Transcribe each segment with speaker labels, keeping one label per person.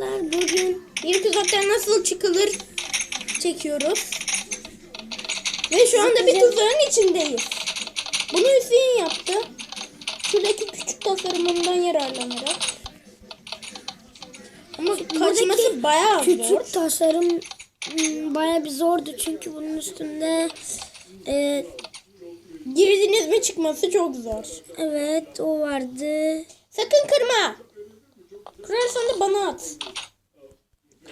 Speaker 1: arkadaşlar bugün
Speaker 2: Bir tuzaktan nasıl çıkılır çekiyoruz. Ve şu anda bir tuzağın içindeyiz. Bunu Hüseyin yaptı. Şuradaki küçük tasarımından yararlanarak. Ama kaçması bayağı zor.
Speaker 1: küçük tasarım hmm, baya bir zordu çünkü bunun üstünde e,
Speaker 2: Girdiniz mi çıkması çok zor.
Speaker 1: evet o vardı.
Speaker 2: Sakın kırma. Kırarsan da bana at.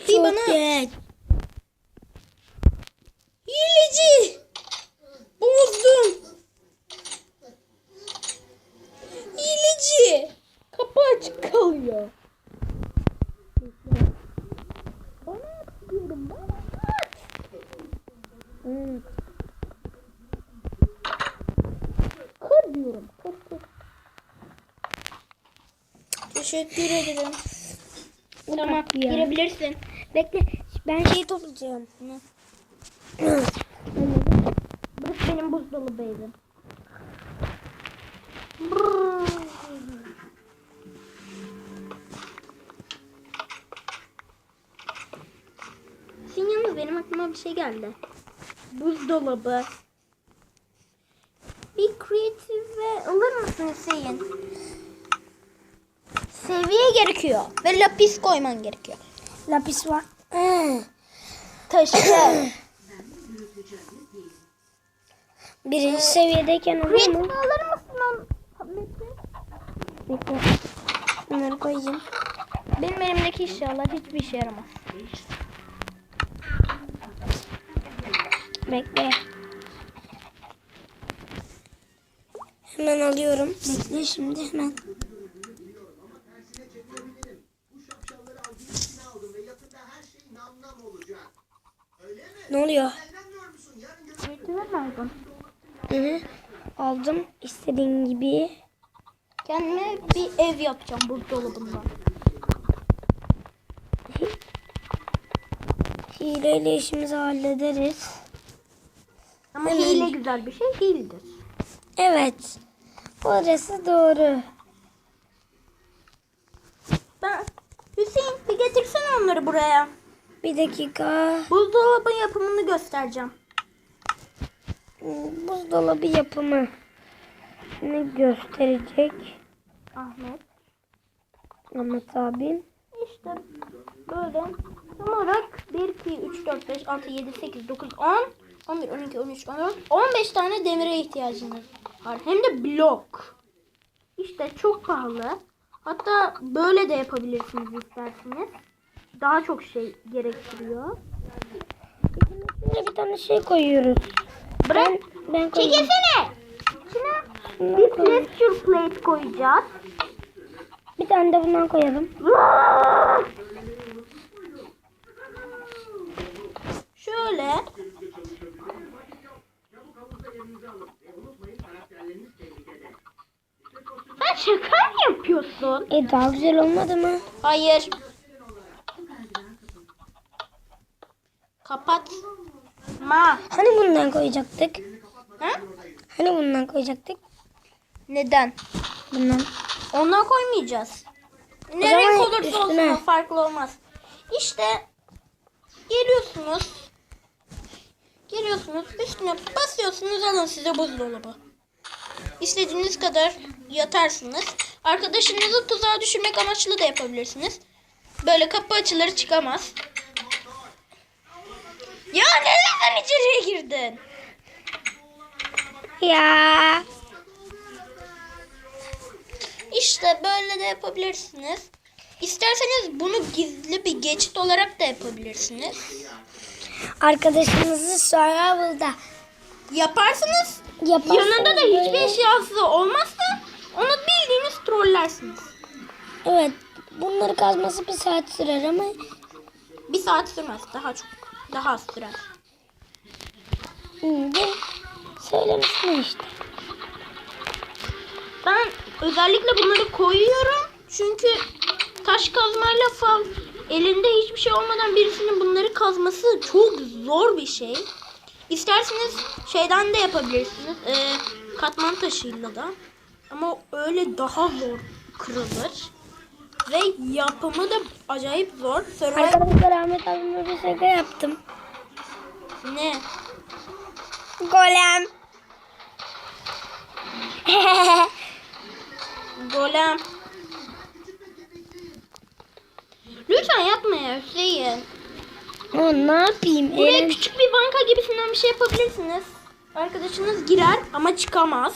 Speaker 2: Bir
Speaker 1: Çok
Speaker 2: bana
Speaker 1: geç.
Speaker 2: Hileci. Bozdum. Hileci. Kapı açık kalıyor. Bana diyorum bana at. Evet. Kır diyorum. Kır kır. Teşekkür ederim. Tamam girebilirsin.
Speaker 1: Bekle ben şeyi toplayacağım.
Speaker 2: Burası benim buzdolabı evim. Şimdi yalnız benim aklıma bir şey geldi. Buzdolabı. Bir kreative alır mısın Hüseyin? Seviye gerekiyor. Ve lapis koyman gerekiyor.
Speaker 1: Lapis var. Ee,
Speaker 2: Taşı.
Speaker 1: birinci seviyedeyken oluyor
Speaker 2: Kreative
Speaker 1: mu?
Speaker 2: alır mısın onu?
Speaker 1: Bekle. Bunları koyayım.
Speaker 2: Benim elimdeki inşallah hiçbir işe yaramaz.
Speaker 1: Bekle. Hemen alıyorum. Bekle şimdi hemen. Oluyor?
Speaker 2: Kreative lazım.
Speaker 1: Hı hı. Aldım istediğim gibi.
Speaker 2: Kendime bir ev yapacağım buzdolabından.
Speaker 1: Hileyle işimizi hallederiz.
Speaker 2: Ama
Speaker 1: Hemen.
Speaker 2: hile güzel bir şey değildir.
Speaker 1: Evet. Orası doğru.
Speaker 2: Ben Hüseyin bir getirsene onları buraya.
Speaker 1: Bir dakika.
Speaker 2: Buzdolabı yapımını göstereceğim.
Speaker 1: Buzdolabı yapımı. Ne gösterecek?
Speaker 2: Ahmet.
Speaker 1: Ahmet abim.
Speaker 2: İşte böyle olarak 1, 2, 3, 4, 5, 6, 7, 8, 9, 10, 11, 12, 13, 14, 15 tane demire ihtiyacınız var. Hem de blok. İşte çok pahalı. Hatta böyle de yapabilirsiniz isterseniz. Daha çok şey gerektiriyor.
Speaker 1: Şimdi bir tane şey koyuyoruz.
Speaker 2: Bırak.
Speaker 1: Ben, ben koyayım.
Speaker 2: Çekilsene. İçine bir pressure plate koyacağız.
Speaker 1: Bir tane de bundan koyalım.
Speaker 2: Şöyle. Sen şaka mı yapıyorsun?
Speaker 1: E daha güzel olmadı mı?
Speaker 2: Hayır.
Speaker 1: Hani bundan koyacaktık?
Speaker 2: Ha?
Speaker 1: Hani bundan koyacaktık?
Speaker 2: Neden?
Speaker 1: Bundan.
Speaker 2: Ondan koymayacağız. Ne renk olursa olsun
Speaker 1: üstüne.
Speaker 2: o farklı olmaz. İşte geliyorsunuz. Geliyorsunuz üstüne basıyorsunuz alın size buzdolabı. İstediğiniz kadar yatarsınız. Arkadaşınızı tuzağa düşürmek amaçlı da yapabilirsiniz. Böyle kapı açılır çıkamaz. Ya neden sen içeriye girdin?
Speaker 1: Ya.
Speaker 2: İşte böyle de yapabilirsiniz. İsterseniz bunu gizli bir geçit olarak da yapabilirsiniz.
Speaker 1: Arkadaşınızı survival'da
Speaker 2: Yaparsınız.
Speaker 1: yaparsanız
Speaker 2: Yanında da hiçbir eşyası olmazsa onu bildiğiniz trollersiniz.
Speaker 1: Evet. Bunları kazması bir saat sürer ama
Speaker 2: Bir saat sürmez. Daha çok. Daha az sürer.
Speaker 1: bu söylemiştim işte.
Speaker 2: Ben özellikle bunları koyuyorum. Çünkü taş kazmayla falan elinde hiçbir şey olmadan birisinin bunları kazması çok zor bir şey. İsterseniz şeyden de yapabilirsiniz. Ee, katman taşıyla da. Ama öyle daha zor kırılır. Ve yapımı da acayip zor.
Speaker 1: Arkadaşlar Ahmet abimle bir şaka yaptım.
Speaker 2: ne?
Speaker 1: Golem.
Speaker 2: Golem. Lütfen yapma ya Hüseyin.
Speaker 1: Ama ne yapayım?
Speaker 2: Buraya
Speaker 1: Elim-
Speaker 2: küçük bir banka gibisinden bir şey yapabilirsiniz. Arkadaşınız girer ama çıkamaz.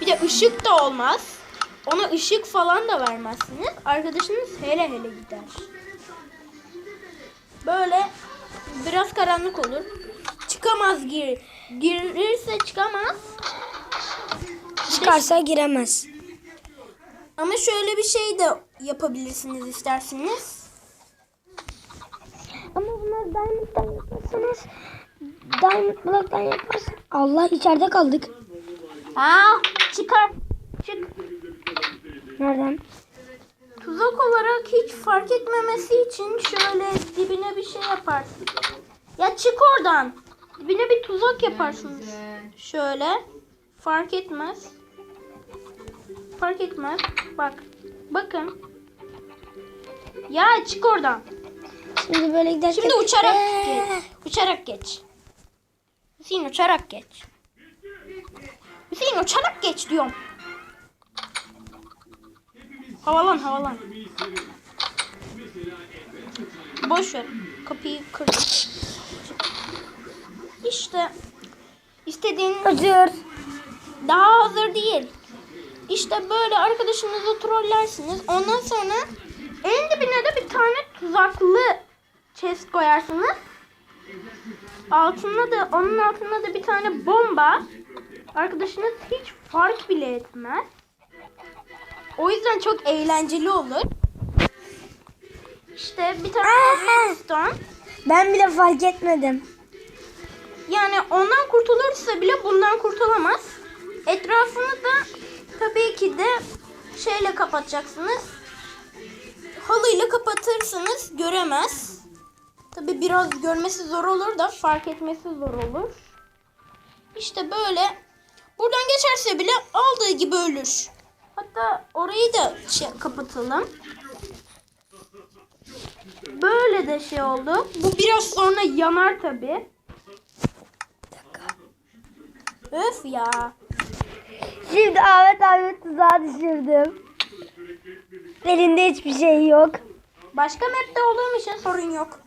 Speaker 2: Bir de ışık da olmaz. Ona ışık falan da vermezsiniz. Arkadaşınız hele hele gider. Böyle biraz karanlık olur. Çıkamaz gir. Girirse çıkamaz.
Speaker 1: Çıkarsa giremez.
Speaker 2: Ama şöyle bir şey de yapabilirsiniz isterseniz.
Speaker 1: Ama bunlar diamond'dan yaparsanız diamond block'tan yaparsanız Allah içeride kaldık.
Speaker 2: Aa, çıkar.
Speaker 1: Nereden?
Speaker 2: Tuzak olarak hiç fark etmemesi için şöyle dibine bir şey yaparsın. Ya çık oradan. Dibine bir tuzak yaparsınız. Şöyle. Fark etmez. Fark etmez. Bak. Bakın. Ya çık oradan.
Speaker 1: Şimdi böyle giderken...
Speaker 2: Şimdi uçarak geç. Uçarak geç. Hüseyin uçarak geç. Hüseyin uçarak geç diyorum. Havalan havalan. Boş ver. Kapıyı kırdım. İşte istediğin
Speaker 1: Hazır.
Speaker 2: daha hazır değil. İşte böyle arkadaşınızı trollersiniz. Ondan sonra en dibine de bir tane tuzaklı chest koyarsınız. Altına da onun altına da bir tane bomba. Arkadaşınız hiç fark bile etmez. O yüzden çok eğlenceli olur. İşte bir tane redstone.
Speaker 1: Ben bile fark etmedim.
Speaker 2: Yani ondan kurtulursa bile bundan kurtulamaz. Etrafını da tabii ki de şeyle kapatacaksınız. Halıyla kapatırsınız göremez. Tabii biraz görmesi zor olur da fark etmesi zor olur. İşte böyle. Buradan geçerse bile aldığı gibi ölür. Hatta orayı da şey, kapatalım. Böyle de şey oldu. Bu biraz sonra yanar tabii. Öf ya.
Speaker 1: Şimdi Ahmet abi tuzağa düşürdüm. Elinde hiçbir şey yok.
Speaker 2: Başka map'te olduğum için sorun yok.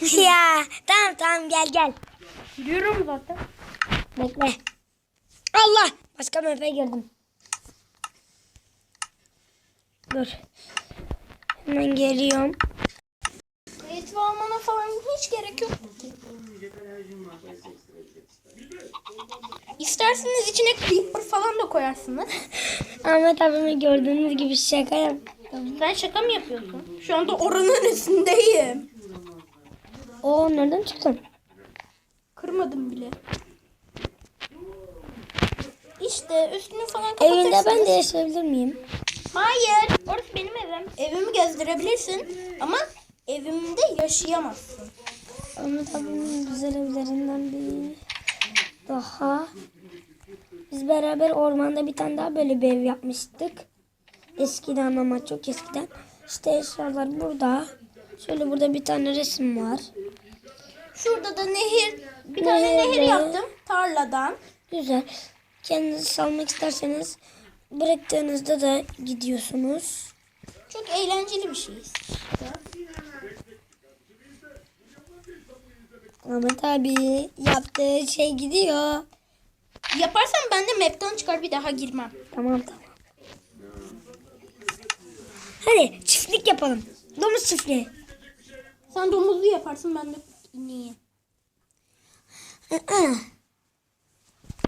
Speaker 1: ya tamam tamam gel gel.
Speaker 2: Yürüyorum zaten.
Speaker 1: Bekle. Allah! Başka map'e girdim. Dur. Hemen geliyorum.
Speaker 2: Eğitim almana falan hiç gerek yok. İsterseniz içine creeper falan da koyarsınız.
Speaker 1: Ahmet abime gördüğünüz gibi şaka yaptım.
Speaker 2: Sen şaka mı yapıyorsun? Şu anda oranın üstündeyim.
Speaker 1: Oo nereden çıktın?
Speaker 2: Kırmadım bile. İşte üstünü falan kapatırsınız.
Speaker 1: Evinde ben de yaşayabilir miyim?
Speaker 2: Hayır. Orası benim evim. Evimi gezdirebilirsin ama evimde yaşayamazsın.
Speaker 1: Ahmet abimin güzel evlerinden bir daha. Biz beraber ormanda bir tane daha böyle bir ev yapmıştık. Eskiden ama çok eskiden. İşte eşyalar burada. Şöyle burada bir tane resim var.
Speaker 2: Şurada da nehir, bir tane
Speaker 1: Nehirde.
Speaker 2: nehir yaptım tarladan.
Speaker 1: Güzel. Kendinizi salmak isterseniz bıraktığınızda da gidiyorsunuz.
Speaker 2: Çok eğlenceli bir şey.
Speaker 1: Ahmet abi yaptığı şey gidiyor.
Speaker 2: Yaparsam ben de map'ten çıkar bir daha girmem.
Speaker 1: Tamam tamam. Hadi çiftlik yapalım. Domuz çiftliği.
Speaker 2: Sen domuzlu yaparsın ben de ineği.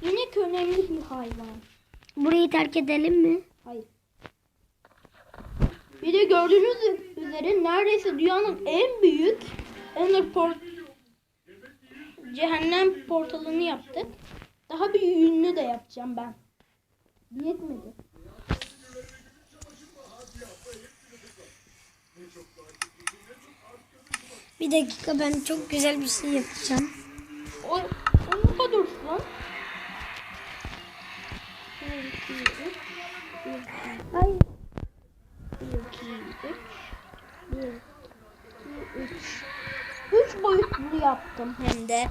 Speaker 2: İnek önemli bir hayvan.
Speaker 1: Burayı terk edelim mi?
Speaker 2: Hayır. Bir de gördüğünüz üzere neredeyse dünyanın en büyük Ender port cehennem portalını yaptık. Daha büyüğünü de yapacağım ben. Yetmedi.
Speaker 1: Bir dakika ben çok güzel bir şey yapacağım.
Speaker 2: O, onu da dursun.
Speaker 1: Ay
Speaker 2: Bir, iki, üç. Üç boyutlu yaptım hem de.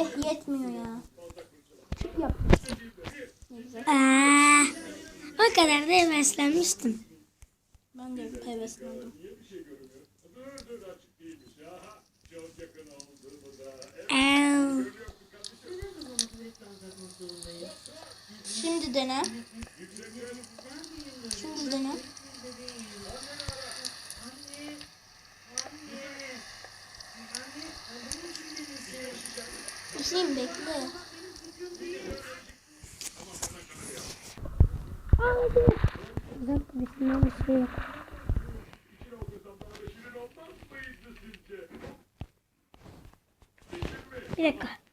Speaker 2: Eh yetmiyor ya. Yap.
Speaker 1: Aa, o kadar da heveslenmiştim.
Speaker 2: Ben de heveslendim.
Speaker 1: Ev.
Speaker 2: Şimdi dene. Şimdi dene. Hüseyin bekle.
Speaker 1: Bir dakika bitmem bir. Bir dakika.